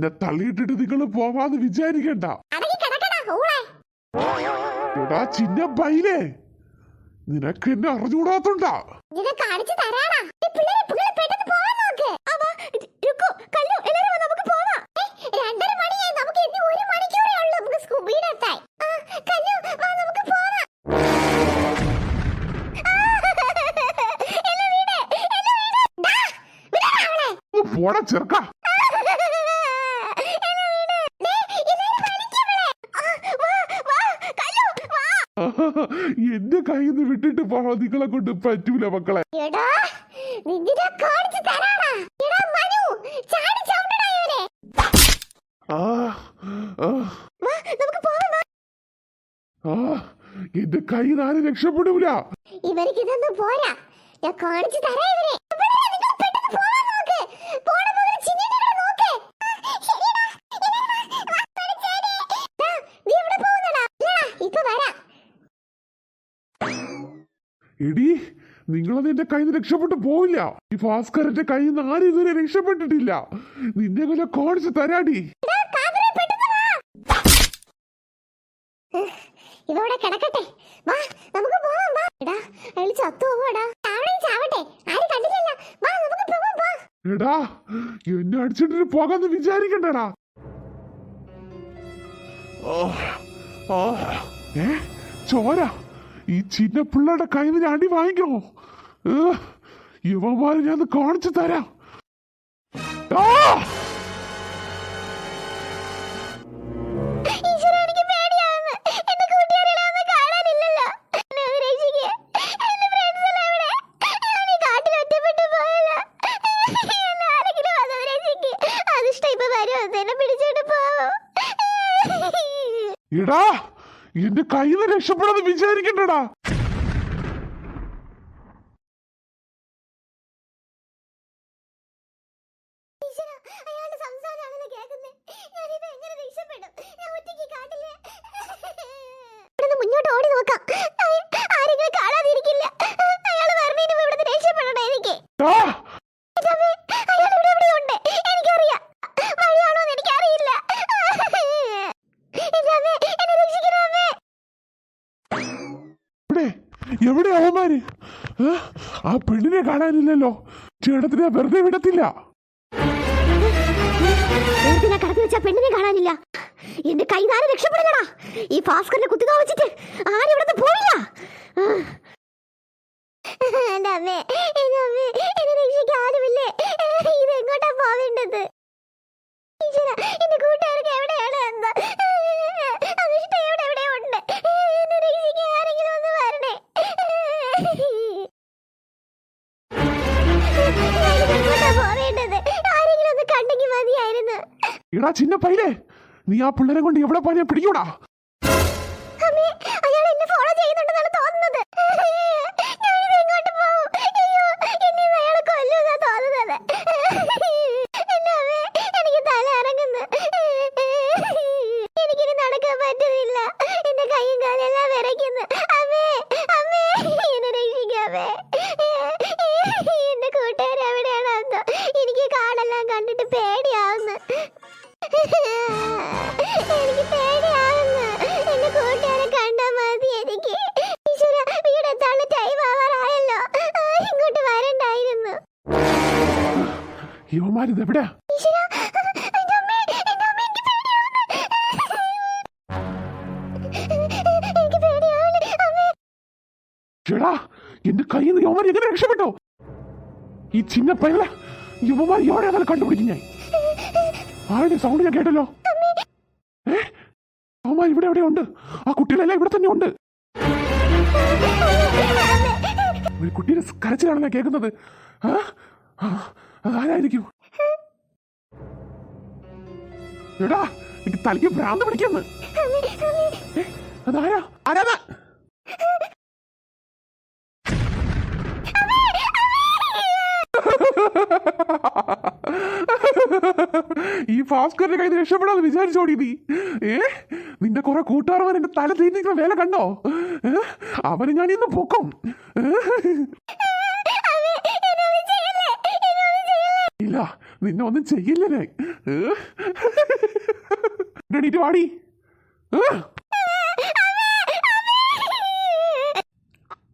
എന്നെ തള്ളിയിട്ടിട്ട് നിങ്ങൾ പോവാന്ന് വിചാരിക്കണ്ട. എടാ ചിന്ന ബൈലേ നിനക്ക് എന്നെ അറിഞ്ഞുകൂടാത്തോണ്ടാ. ഇതിനെ കാണിച്ചു തരാടാ ഈ പിള്ളേരെ പിള്ളേരെ പെട്ടെന്ന് പോവാൻ നോക്ക് രുക്കു കല്ലു എല്ലാരും വാ, നമുക്ക് പോവാം ഏയ്, രണ്ടര മണിയായി നമുക്ക് ഇനി ഒരു മണിക്കൂറേ ഉള്ളൂ നമുക്ക് സ്കൂബിയിലെത്താൻ ആ, കല്ലു വാ നമുക്ക് പോവാം ആ, എന്നെ വിട്, എന്നെ വിട്. ഡാ, വിടെടാ അവളെ. ഒന്ന് പോടാ ചെറുക്ക എന്നെ വിട്. ദേ, എല്ലാരും വലിക്ക് അവളെ. ആ, വാ, വാ, കല്ലു, വാ. എന്റെ കയ്യിൽ നിന്ന് വിട്ടിട്ട് പോകാൻ നിങ്ങളെ കൊണ്ട് പറ്റൂല മക്കളെ. ആ എന്റെ കൈ നാല് രക്ഷപ്പെടൂല. ഇവർക്ക് ഇതൊന്നും പോരാ. ഞാൻ കാണിച്ചു തരാം ഇവരെ പിള്ളേരെ, നിങ്ങൾ പെട്ടെന്ന് പോവാൻ നോക്ക് പോണ മുതൽ ചിന്നിന്റെ ഇവിടെ നോക്ക് ആ, ശരിയെടാ. എല്ലാവരും വാ, വാ, പഠിച്ചേരെ. ദാ, നീ എവിടെ പോകുന്നെടാ? ഇല്ലടാ, ഇപ്പൊ വരാം എടി നിങ്ങളത് എന്റെ കയ്യിൽ നിന്ന് രക്ഷപ്പെട്ടു പോവില്ല. ഈ ഭാസ്കരന്റെ കയ്യിൽ നിന്ന് ആരും ഇതുവരെ രക്ഷപ്പെട്ടിട്ടില്ല. നിന്നെ വില കാണിച്ചു തരാടി. ഇതോടെ കിടക്കട്ടെ. വാ നമുക്ക് പോവാം വാ. എടാ അയാൾ ചത്തു പോവാടാ. ചാവണേ ചാവട്ടെ. ആരും കണ്ടില്ലല്ലോ. വാ നമുക്ക് പോവാം വാ എടാ എന്നെ അടിച്ചിട്ട് പോകാന്ന് വിചാരിക്കണ്ടടാ. ഓ ഓ ഏ ചോര. ഈ ചിന്ന പിള്ളയുടെ കയ്യിൽ നിന്ന് അടി വാങ്ങിക്കണോ യുവമാര് ഞാൻ കാണിച്ചു തരാം. ആ! എന്റെ കയ്യിൽ നിന്ന് രക്ഷപ്പെടാന്ന് വിചാരിക്കണ്ടടാ. ഈശ്വരാ, അയാളുടെ സംസാരമാണല്ലോ കേൾക്കുന്നെ. ഞാനിപ്പോ എങ്ങനെ രക്ഷപ്പെടും? ഞാൻ ഒറ്റയ്ക്ക് കാട്ടിൽ. ഇവിടുന്ന് മുന്നോട്ട് ഓടി നോക്കാം ആ- ആരെങ്കിലും കാണാതിരിക്കില്ല അയാൾ വരണേന് മുമ്പ് ഇവിടുന്ന് രക്ഷപ്പെടണം എനിക്ക് ആ! ഇതമ്മേ, അയാൾ ഇവിടെ എവിടെയുണ്ട്. എനിക്കറിയാം. വഴിയാണോന്ന് എനിക്കറിയില്ല. ഇതമ്മേ, എന്നെ രക്ഷിക്കണേ അമ്മേ. എവിടെ അവന്മാര്? ആ പെണ്ണിനെ കാണാനില്ലല്ലോ. ചേട്ടത്തിനെ വെറുതെ വിടത്തില്ല. കടത്തി വെച്ച പെണ്ണിനെ കാണാനില്ല? ഈ കുത്തികാ വെച്ചിട്ട് ആരും ഇവിടുന്ന് അമ്മേ. മതിയായിരുന്നു എടാ ചിന്ന പൈലേ നീ ആ പിള്ളേരെ കൊണ്ട് എവിടെ പോയാ പിടിക്കൂടാ അമ്മേ, അയാൾ എന്നെ ഫോളോ ചെയ്യുന്നുണ്ടെന്നാണ് തോന്നുന്നത്. എനിക്ക് കണ്ടിട്ട് പേടിയാവുന്ന. എനിക്ക് പേടിയാവുന്നു. എന്റെ കൂട്ടുകാരെ കണ്ടാ മതി എനിക്ക്. ഈശ്വര വീടെത്താനുള്ള ടൈം ആവാറായല്ലോ. ആ, ഇങ്ങോട്ട് വരണ്ടായിരുന്നു. ഇവന്മാരിത് എവിടെയാ? എന്റെ കയ്യിൽ നിന്ന് യോമാരി എങ്ങനെ രക്ഷപ്പെട്ടോ? ഈ ചിന്ന പൈല യുവമാർ എവിടെയാണെന്ന് കണ്ടുപിടിക്കും ഞാൻ. ആരുടെ സൗണ്ട് ഞാൻ കേട്ടല്ലോ? അവന്മാർ ഇവിടെ എവിടെ ഉണ്ട്? ആ കുട്ടികളെല്ലാം ഇവിടെ തന്നെ ഉണ്ട്. ഒരു കുട്ടിയുടെ കരച്ചിലാണ് ഞാൻ കേൾക്കുന്നത്? ആ? ആ, അതാരായിരിക്കും എടാ എനിക്ക് തലയ്ക്ക് ഭ്രാന്ത് പിടിക്കുന്നു. അതാരാ? ആരാ ഈ ഭാസ്കറിന്റെ കയ്യിൽ നിന്ന് രക്ഷപ്പെടാന്ന് വിചാരിച്ചോടി നീ. ഏ? നിന്റെ കുറെ കൂട്ടുകാരവൻ എന്റെ തല തിരിഞ്ഞിരിക്കുന്ന വേല കണ്ടോ? അവന് ഞാൻ ഇന്ന് പൊക്കും? ഇല്ല നിന്നെ ഒന്നും ചെയ്യില്ല ഞാൻ. വാടി?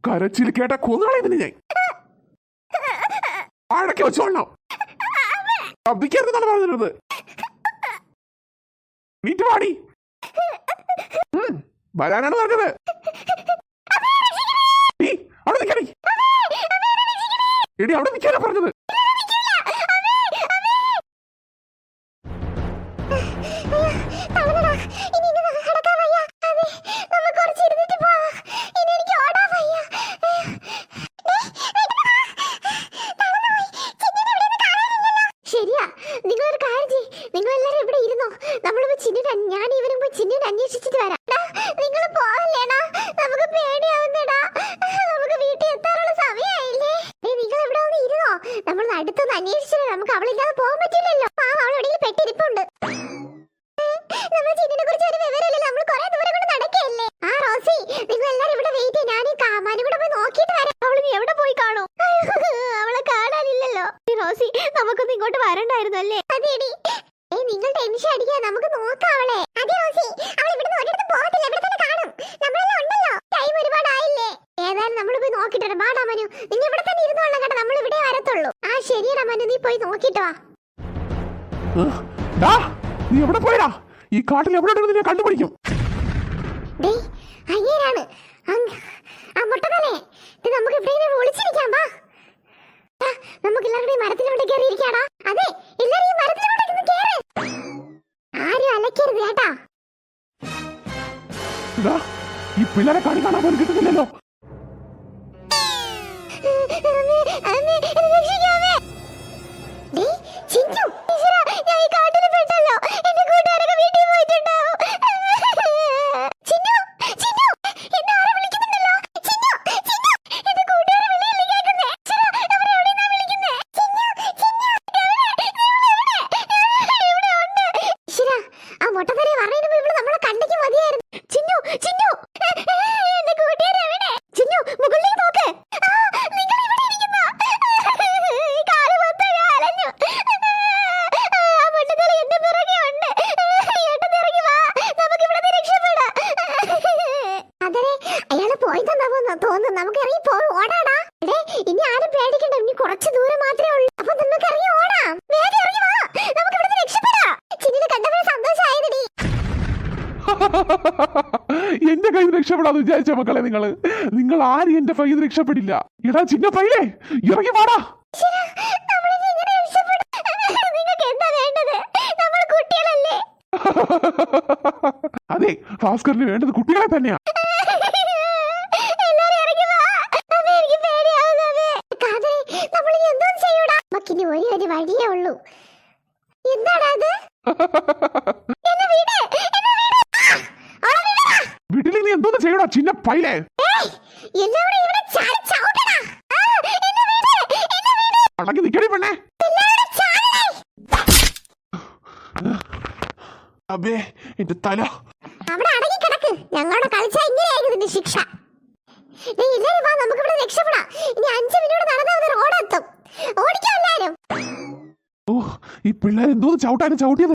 കരച്ചിൽ കേട്ട കൊന്നുകളയുന്നില്ല ഞാൻ. അടക്കി വെച്ചോളണം? ശബ്ദിക്കരുതെന്നാണ് പറഞ്ഞിരുന്നത്. നീറ്റ് ഉം, വരാനാണ് പറഞ്ഞത്. നീ അവിടെ നിൽക്കണേ എടി അവിടെ നിൽക്കാനാ പറഞ്ഞത് നമുക്ക് അവളില്ലാതെ പോകാൻ പറ്റില്ലല്ലോ. പാവം അവൾ എവിടെയെങ്കിലും പെട്ടിരിപ്പുണ്ട്. നമ്മൾ ചിന്നിനെ കുറിച്ച് ഒരു വിവരമില്ല നമ്മൾ കുറെ ദൂരം കൊണ്ട് നടക്കല്ലേ ആ റോസി നിങ്ങൾ എല്ലാരും ഇവിടെ വെയിറ്റ് ചെയ്യ്. ഞാൻ ഈ കാമാനും കൂടെ പോയി നോക്കിയിട്ട് വരാം. അവൾ നീ എവിടെ പോയി കാണോ? അവളെ കാണാനില്ലല്ലോ. റോസി നമുക്കൊന്ന് ഇങ്ങോട്ട് വരണ്ടായിരുന്നു അല്ലേ? അതെടി. ഏ നിങ്ങൾ ടെൻഷൻ അടിക്കാ നമുക്ക് നോക്കാം അവളെ. അതെ റോസി അവൾ ഇവിടുന്ന് ഒരിടത്തും പോകത്തില്ല. ഇവിടെ തന്നെ കാണും. നമ്മളെല്ലാം ഉണ്ടല്ലോ. ടൈം ഒരുപാട് ആയില്ലേ ഏതായാലും നമ്മൾ പോയി നോക്കിട്ട് വാടാ മനു. നിങ്ങൾ ഇവിടെ തന്നെ ഇരുന്നോളാം കേട്ടോ. നമ്മൾ ഇവിടെ വരത്തുള്ളൂ. ശരിയടാ മനു നീ പോയി നോക്കിട്ട് വാ? ഡാ, നീ എവിടെ പോയടാ? ഈ കാട്ടിൽ എവിടെ ഉണ്ടെന്ന് ഞാൻ കണ്ടുപിടിക്കും. ഡേയ് അയ്യരാണ്. മുട്ടതലേ ഇത് നമുക്ക് എവിടെയെങ്കിലും ഒളിച്ചിരിക്കാം വാ. നമുക്ക് എല്ലാവരും ഈ മരത്തിലോട്ട് കയറി ഇരിക്കാടാ അതെ എല്ലാരും ഈ മരത്തിലോട്ട് കേറ് ആരും അലക്കരുത് കേട്ടാ. ഈ പിള്ളേരെ കണി കാണാൻ പോലും കിട്ടുന്നില്ലല്ലോ. കുറച്ച് ദൂരം മാത്രമേ ഉള്ളൂ. അപ്പൊ നമുക്ക് ഇറങ്ങി ഓടാം. വേഗം ഇറങ്ങി വാ. നമുക്ക് ഇവിടുന്ന് രക്ഷപ്പെടാം. ചിന്നിനെ കണ്ടപ്പോൾ സന്തോഷമായതടി എന്റെ കയ്യിൽ രക്ഷപ്പെടാന്ന് വിചാരിച്ച മക്കളെ നിങ്ങൾ? നിങ്ങൾ ആരും എന്റെ കയ്യിൽ രക്ഷപ്പെടില്ല. എടാ ചിന്ന പൈലേ ഇറങ്ങി വാടാ. അതെ ഭാസ്കറിന് വേണ്ടത് കുട്ടികളെ തന്നെയാ. ഒരേ ഒരു വഴിയേ ഉള്ളൂ. എന്താടാ അത്. വീട്ടിൽ നീ എന്തോന്ന് ചെയ്യടാ ചിന്ന പൈലേ. അടങ്ങി നിക്കടി പെണ്ണേ. അബേ എന്റെ തല. അവിടെ അടങ്ങി കിടക്ക്. ഞങ്ങളോട് കളിച്ചാ നിന്റെ ശിക്ഷ. ദേ, എല്ലാരും വാ നമുക്ക് ഇവിടെ രക്ഷപ്പെടാം. ഇനി അഞ്ചു മിനിറ്റ് നടന്ന റോഡ് എത്തും. ഓടിക്കാം എല്ലാരും. ഈ പിള്ളേർ എന്തോന്ന് ചവിട്ടാനും ചവിട്ടിയത്